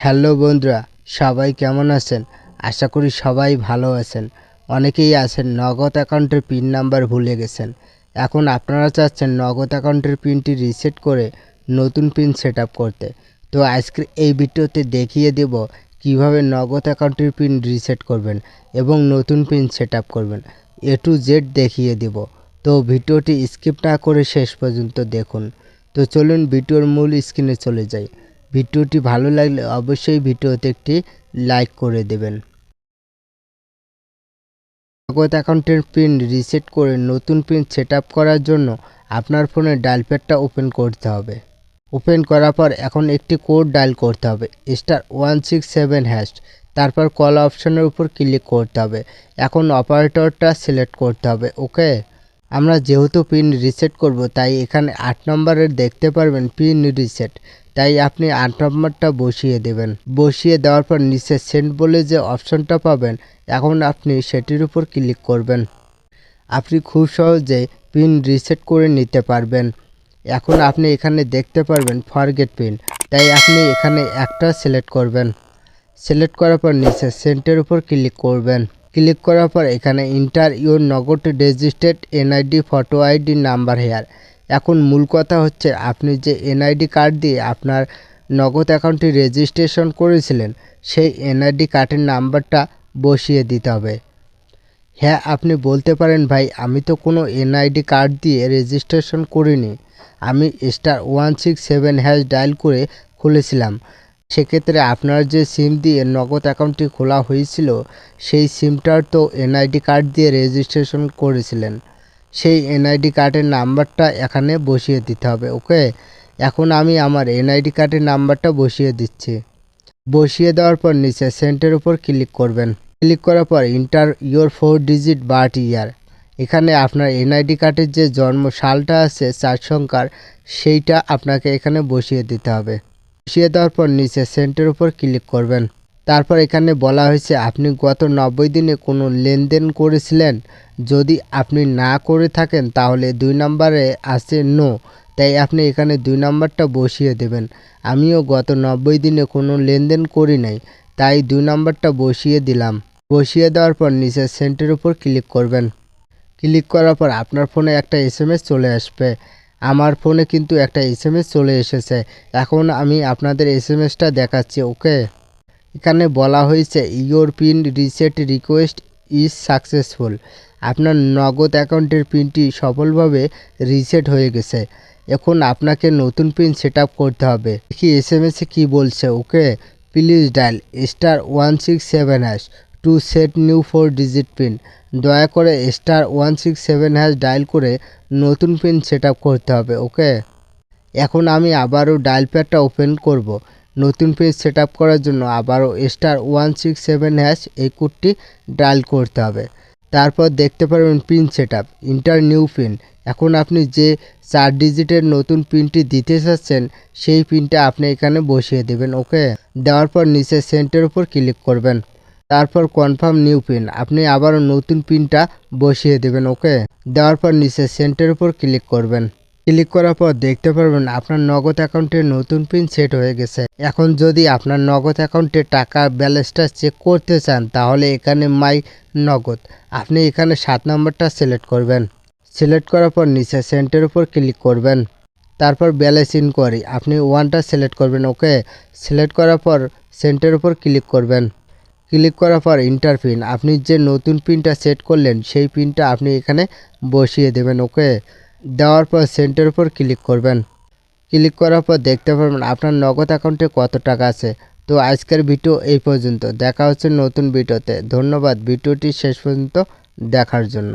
Hello বন্ধুরা, সবাই কেমন আছেন? আশা করি সবাই ভালো আছেন। অনেকেই আছেন, নগদ অ্যাকাউন্টের পিন নাম্বার ভুলে গেছেন। এখন আপনারা চাচ্ছেন নগদ অ্যাকাউন্টের পিনটি রিসেট করে নতুন পিন সেট করতে। তো আজকের এই ভিডিওতে দেখিয়ে দেব কীভাবে নগদ অ্যাকাউন্টের পিন রিসেট করবেন এবং নতুন পিন সেট করবেন। এ টু জেড দেখিয়ে দেব। তো ভিডিওটি স্কিপ না করে শেষ পর্যন্ত দেখুন। তো চলুন ভিডিওর মূল স্ক্রিনে চলে যাই। ভিডিওটি ভালো লাগলে অবশ্যই ভিডিওতে একটি লাইক করে দেবেন। নগদ অ্যাকাউন্টের পিন রিসেট করে নতুন পিন সেট করার জন্য আপনার ফোনে ডায়াল প্যাডটা ওপেন করতে হবে। ওপেন করার পর এখন একটি কোড ডায়াল করতে হবে star one six seven hash তারপর কল অপশনের উপর ক্লিক করতে হবে। এখন অপারেটরটা সিলেক্ট করতে হবে ওকে আমরা যেহেতু পিন রিসেট করব, তাই এখানে আট নম্বরের দেখতে পারবেন পিন রিসেট তাই আপনি আট নম্বরটা বসিয়ে দেবেন। বসিয়ে দেওয়ার পর নিচে সেন্ড বলে যে অপশনটা পাবেন, এখন আপনি সেটির উপর ক্লিক করবেন। আপনি খুব সহজে পিন রিসেট করে নিতে পারবেন। এখন আপনি এখানে দেখতে পারবেন ফরগেট পিন তাই আপনি এখানে একটা সিলেক্ট করবেন। সিলেক্ট করার পর নিচে সেন্টের উপর ক্লিক করবেন। ক্লিক করার পর এখানে enter your Nagad registered NID photo ID number here এখন মূল কথা হচ্ছে আপনি যে এনআইডি কার্ড দিয়ে আপনার নগদ অ্যাকাউন্টটি রেজিস্ট্রেশন করেছিলেন, সেই এনআইডি কার্ডের নাম্বারটা বসিয়ে দিতে হবে। হ্যাঁ আপনি বলতে পারেন, ভাই, আমি তো কোনো এনআইডি কার্ড দিয়ে রেজিস্ট্রেশন করিনি। আমি star one six seven hash dial করে খুলেছিলাম। সেক্ষেত্রে আপনার যে সিম দিয়ে নগদ অ্যাকাউন্টটি খোলা হয়েছিল, সেই সিমটার তো এনআইডি কার্ড দিয়ে রেজিস্ট্রেশন করেছিলেন। সেই এনআইডি কার্ডের নাম্বারটা এখানে বসিয়ে দিতে হবে, ওকে? এখন আমি আমার এনআইডি কার্ডের নাম্বারটা বসিয়ে দিচ্ছি। বসিয়ে দেওয়ার পর নিচে সেন্টের উপর ক্লিক করবেন। ক্লিক করার পর enter your four digit birth year এখানে আপনার এনআইডি কার্ডের যে জন্ম সালটা আছে, চার সংখ্যার, সেইটা আপনাকে এখানে বসিয়ে দিতে হবে। বসিয়ে দেওয়ার পর নিচে সেন্টের উপর ক্লিক করবেন। তারপর এখানে বলা হয়েছে, আপনি গত নব্বই দিনে কোনো লেনদেন করেছিলেন? যদি আপনি না করে থাকেন, তাহলে দুই নম্বরে আছে নো। তাই আপনি এখানে দুই নম্বরটা বসিয়ে দেবেন। আমিও গত নব্বই দিনে কোনো লেনদেন করি নাই, তাই দুই নম্বরটা বসিয়ে দিলাম। বসিয়ে দেওয়ার পর নিচে সেন্টের উপর ক্লিক করবেন। ক্লিক করার পর আপনার ফোনে একটা এসএমএস চলে আসবে। আমার ফোনে কিন্তু একটা এসএমএস চলে এসেছে। এখন আমি আপনাদের এসএমএসটা দেখাচ্ছি, ওকে? এখানে বলা হয়েছে your pin reset request is successful আপনার নগদ অ্যাকাউন্টের পিনটি সফলভাবে রিসেট হয়ে গেছে। এখন আপনাকে নতুন পিন সেট করতে হবে। কি এস এম এসে কী বলছে, okay? Please dial star one six seven hash to set new four digit pin দয়া করে star one six seven hash dial করে নতুন পিন সেট করতে হবে ওকে এখন আমি আবারও ডায়াল প্যাডটা ওপেন করব। নতুন পেজ সেট করার জন্য আবারও star one six seven hash এই কোডটি ডায়াল করতে হবে। তারপর দেখতে পারবেন pin set enter new pin এখন আপনি যে চার ডিজিটের নতুন পিনটি দিতে চাচ্ছেন, সেই পিনটা আপনি এখানে বসিয়ে দেবেন ওকে দেওয়ার পর নিচে সেন্টের উপর ক্লিক করবেন। তারপর কনফার্ম নিউ পিন আপনি আবারও নতুন পিনটা বসিয়ে দেবেন ওকে দেওয়ার পর নিচে সেন্টের উপর ক্লিক করবেন। ক্লিক করার পর দেখতে পারবেন আপনার নগদ অ্যাকাউন্টে নতুন পিন সেট হয়ে গেছে। এখন যদি আপনার নগদ অ্যাকাউন্টে টাকা ব্যালেন্সটা চেক করতে চান, তাহলে এখানে মাই নগদ। আপনি এখানে সাত নম্বরটা সিলেক্ট করবেন। সিলেক্ট করার পর নিচে সেন্টের উপর ক্লিক করবেন। তারপর ব্যালেন্স ইনকোয়ারি আপনি ওয়ানটা সিলেক্ট করবেন ওকে সিলেক্ট করার পর সেন্টের উপর ক্লিক করবেন। ক্লিক করার পর ইন্টার পিন আপনি যে নতুন পিনটা সেট করলেন, সেই পিনটা আপনি এখানে বসিয়ে দেবেন ওকে দেওয়ার পর সেন্টার উপর ক্লিক করবেন। ক্লিক করার পর দেখতে পারবেন আপনার নগদ অ্যাকাউন্টে কত টাকা আছে। তো আজকের ভিডিও এই পর্যন্ত। দেখা হচ্ছে নতুন ভিডিওতে ধন্যবাদ। ভিডিওটি শেষ পর্যন্ত দেখার জন্য।